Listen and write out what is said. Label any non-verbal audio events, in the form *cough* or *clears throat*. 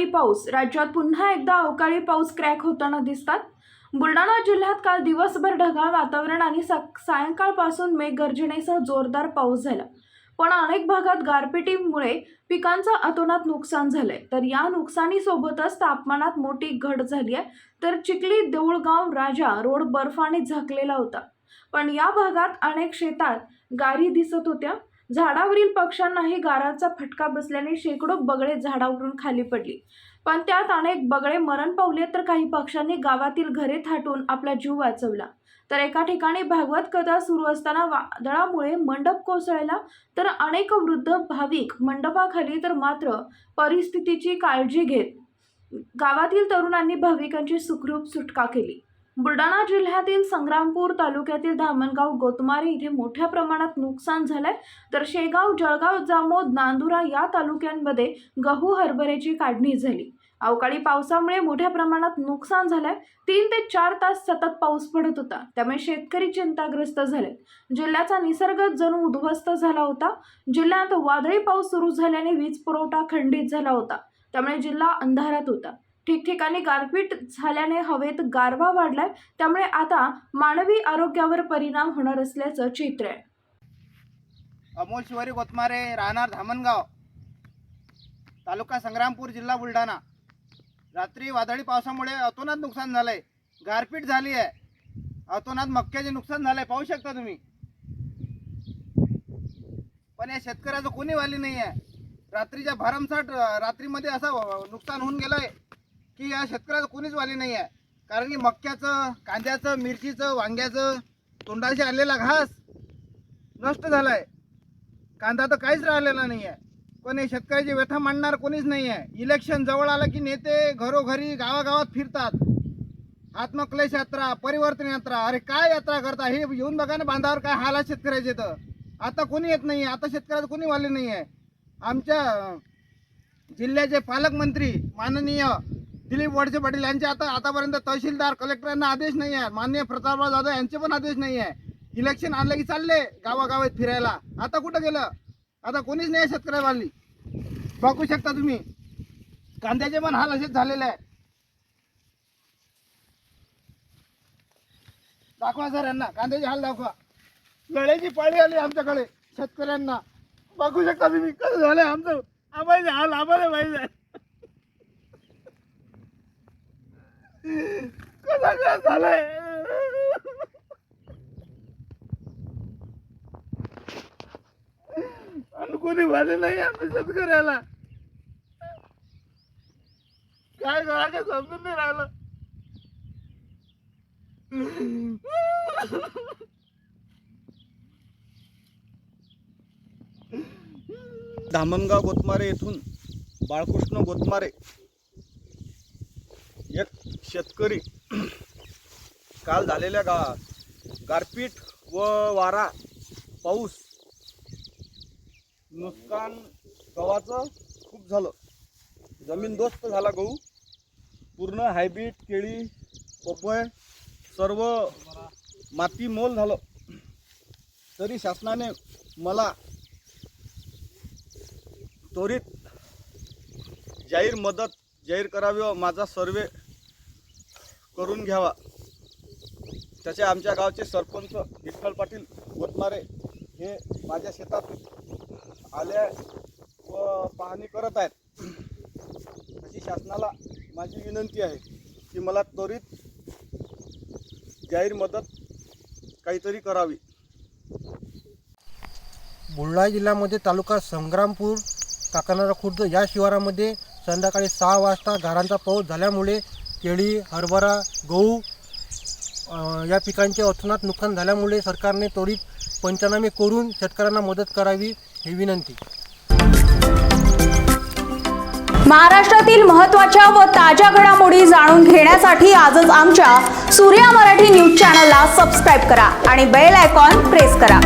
अवकाळी पाऊस. राज्यात पुन्हा एकदा अवकाळी पाऊस क्रॅक होताना दिसतात. बुलढाणा जिल्ह्यात काल दिवसभर ढगाळ वातावरण आणि सक सायंकाळपासून मेघगर्जनेसह जोरदार पाऊस झाला. पण अनेक भागात गारपिटीमुळे पिकांचं अतोनात नुकसान झालंय. तर या नुकसानीसोबतच तापमानात मोठी घट झाली आहे. तर चिखली देऊळगाव राजा रोड बर्फाने झाकलेला होता. पण या भागात अनेक शेतात गारी दिसत होत्या. झाडावरील पक्ष्यांनाही गारांचा फटका बसल्याने शेकडो बगळे झाडावरून खाली पडली. पण त्यात अनेक बगळे मरण पावले तर काही पक्ष्यांनी गावातील घरे थाटून आपला जीव वाचवला. तर एका ठिकाणी भागवत कथा सुरू असताना वादळामुळे मंडप कोसळला तर अनेक वृद्ध भाविक मंडपाखाली तर मात्र परिस्थितीची काळजी घेत गावातील तरुणांनी भाविकांची सुखरूप सुटका केली. बुलढाणा जिल्ह्यातील संग्रामपूर तालुक्यातील धामणगाव गोतमारे इथे मोठ्या प्रमाणात नुकसान झालंय. तर शेगाव जळगाव जामोद नांदुरा या तालुक्यांमध्ये गहू हरभऱ्याची काढणी झाली. अवकाळी पावसामुळे मोठ्या प्रमाणात नुकसान झालंय. तीन ते चार तास सतत पाऊस पडत होता. त्यामुळे शेतकरी चिंताग्रस्त झाले जिल्ह्याचा निसर्ग जणू उद्ध्वस्त झाला होता. जिल्ह्यात वादळी पाऊस सुरू झाल्याने वीज पुरवठा खंडित झाला होता. त्यामुळे जिल्हा अंधारात होता. ठिकठिकाणी गारपीट झाल्याने हवेत गारवा वाढलाय. त्यामुळे आता मानवी आरोग्यावर परिणाम होणार असल्याचं चित्र आहे. अमोल शिवारी कोतमारे राहणार धामणगाव तालुका संग्रामपूर जिल्हा बुलढाणा. रात्री वादळी पावसामुळे अतोनात नुकसान झालंय. गारपीट झाली आहे. अतोनात मक्याचे नुकसान झालंय. पाहू शकता तुम्ही. पण या शेतकऱ्याचं कोणी वाली नाही आहे रात्रीच्या भरमसाठ रात्रीमध्ये असं नुकसान होऊन गेलंय. की या शेतकऱ्याचं कोणीच वाली नाही आहे. कारण की मक्याचं कांद्याचं मिरचीचं वांग्याचं तोंडाशी आलेला घास नष्ट झालाय. कांदा तर काहीच राहिलेला नाही आहे. पण हे शेतकऱ्याची व्यथा मांडणार कोणीच नाही आहे. इलेक्शन जवळ आलं की नेते घरोघरी गावागावात फिरतात. आत्मक्लेश यात्रा परिवर्तन यात्रा अरे काय यात्रा करता? हे येऊन बघा ना बांधावर काय हाल आहे शेतकऱ्याचे तर. आता कोणी येत नाही आता शेतकऱ्याचं कोणी वाले नाही आहे. आमच्या जिल्ह्याचे पालकमंत्री माननीय दिलीप वळसे पाटील यांचे आता आतापर्यंत तहसीलदार कलेक्टरांना आदेश नाही आहे. माननीय प्रतापराव जाधव यांचे पण आदेश नाही आहे. इलेक्शन आणलं की चालले गावागावात फिरायला. आता कुठं गेलं? आता कोणीच नाही आहे शेतकऱ्यावाली बघू शकता तुम्ही. कांद्याचे पण हाल असेच झालेले आहे दाखवा सर यांना. कांद्याचे हाल दाखवा. लढ्याची पाळी आली आमच्याकडे शेतकऱ्यांना. बघू शकता तुम्ही. कसं झालंय आमचं? आम्हाला हाल आम्हाला पाहिजे आहे कसं काय झालंय? आणि कोणी वाले नाही आमच्या शेतकऱ्याला. काय करायचं समजून नाही राहिलं. धामणगाव गोतमारे येथून बाळकृष्ण गोतमारे एक शेतकरी *clears throat* काल झालेल्या गा गारपीट व वारा पाऊस नुकसान गव्हाचं खूप झालं. जमीनदोस्त झाला गहू. पूर्ण हायब्रीड केळी पपय सर्व माती मोल झालं. तरी शासनाने मला त्वरित जाहीर मदत जाहीर करावी व माझा सर्वे करून घ्यावा. त्याचे आमच्या गावचे सरपंच विठ्ठल पाटील गोतमारे हे माझ्या शेतात आल्या व पाहणी करत आहेत. अशी शासनाला माझी विनंती आहे की मला त्वरित जाहीर मदत काहीतरी करावी. बुलढाणा जिल्ह्यामध्ये तालुका संग्रामपूर काकणारा खुर्द या शिवारामध्ये संध्याकाळी सहा वाजता गारांचा पाऊस झाल्यामुळे केळी हरभरा गहू या पिकांचे अतोनात नुकसान झाल्यामुळे सरकारने त्वरित पंचनामे करून शेतकऱ्यांना मदत करावी ही विनंती. महाराष्ट्रातील महत्त्वाच्या व ताज्या घडामोडी जाणून घेण्यासाठी आजच आमच्या सूर्या मराठी न्यूज चॅनलला सबस्क्राईब करा आणि बेल आयकॉन प्रेस करा.